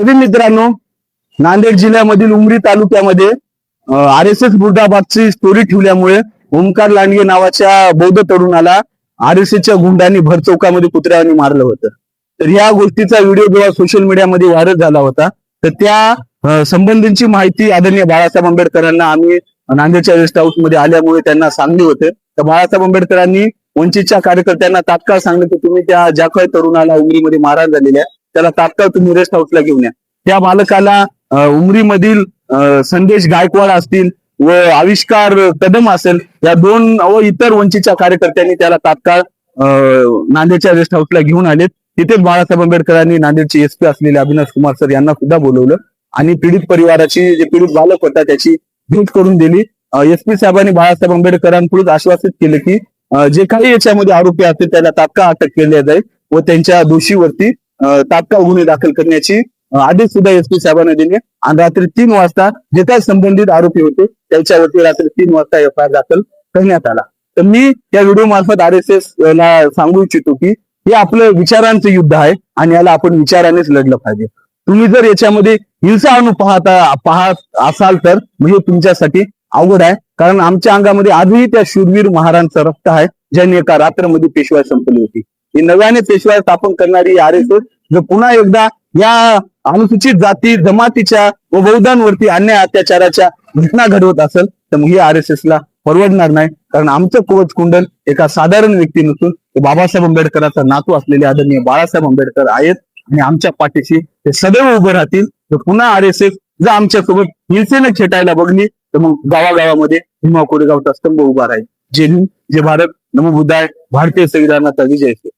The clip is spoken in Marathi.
तरी मित्रांनो नांदेड जिल्ह्यामधील उमरी तालुक्यामध्ये आर एस एस बुर्दाबादची स्टोरी ठेवल्यामुळे ओमकार लांडगे नावाच्या बौद्ध तरुणाला आर एस एसच्या गुंडांनी भरचौकामध्ये कुत्र्याने मारलं होतं. तर या गोष्टीचा व्हिडिओ जेव्हा सोशल मीडियामध्ये व्हायरल झाला होता तर त्या अं, संबंधीची माहिती आदरणीय बाळासाहेब आंबेडकरांना आम्ही नांदेडच्या रेस्ट हाऊसमध्ये आल्यामुळे त्यांना सांगले होते. तर बाळासाहेब आंबेडकरांनी वंचितच्या कार्यकर्त्यांना तात्काळ सांगले की तुम्ही त्या ज्या काही तरुणाला उमरीमध्ये मारहाण झालेल्या त्याला तात्काळ तुम्ही रेस्ट हाऊसला घेऊन या. त्या बालकाला उमरीमधील संदेश गायकवाड असतील व आविष्कार कदम असेल या दोन व इतर वंचितच्या कार्यकर्त्यांनी त्याला तात्काळ नांदेडच्या रेस्ट हाऊसला घेऊन आलेत. तिथेच बाळासाहेब आंबेडकरांनी नांदेडचे एसपी असलेले अविनाश कुमार सर यांना सुद्धा बोलवलं आणि पीडित परिवाराची जे पीडित बालक होता त्याची भेट करून दिली. एसपी साहेबांनी बाळासाहेब आंबेडकरांपुढे आश्वासित केलं की जे काही याच्यामध्ये आरोपी असतील त्याला तात्काळ अटक केली जाईल व त्यांच्या दोषीवरती तात्काळ गुन्हे दाखल करण्याची आदेश सुद्धा एसपी साहेबांनी दिले. आणि रात्री तीन वाजता जे काही संबंधित आरोपी होते त्यांच्यावरती रात्री तीन वाजता एफ आय दाखल करण्यात आला. तर मी या व्हिडिओ मार्फत आर एस एस ला सांगू इच्छितो की हे आपलं विचारांचं युद्ध आहे आणि याला आपण विचारानेच लढलं पाहिजे. तुम्ही जर याच्यामध्ये हिंसा आणू पाहता पाहत असाल तर म्हणजे तुमच्यासाठी अवघड आहे. कारण आमच्या अंगामध्ये आजही त्या शूरवीर महाराजांचं रक्त आहे ज्यांनी एका रात्रमध्ये पेशवाई संपली होती. ही नव्याने पेशवा स्थापन करणारी आर एस एस जर पुन्हा एकदा या अनुसूचित जाती जमातीच्या व बहुधांवरती अन्याय अत्याचाराच्या घटना घडवत असेल तर मग ही आर एस एस ला परवडणार नाही. कारण आमचं कवच कुंडल एका साधारण व्यक्ती नसून ते बाबासाहेब आंबेडकरांचा नातू असलेले आदरणीय बाळासाहेब आंबेडकर आहेत आणि आमच्या पाठीशी ते सदैव उभं राहतील. तर पुन्हा आर एस एस जर आमच्यासोबत हिंसेनं खेटायला बघली तर मग गावागावामध्ये भीमा कोरेगावचा स्तंभ उभा राहील. जे हिंद जे भारत नमो बुद्धाय भारतीय संविधानाचा विजय.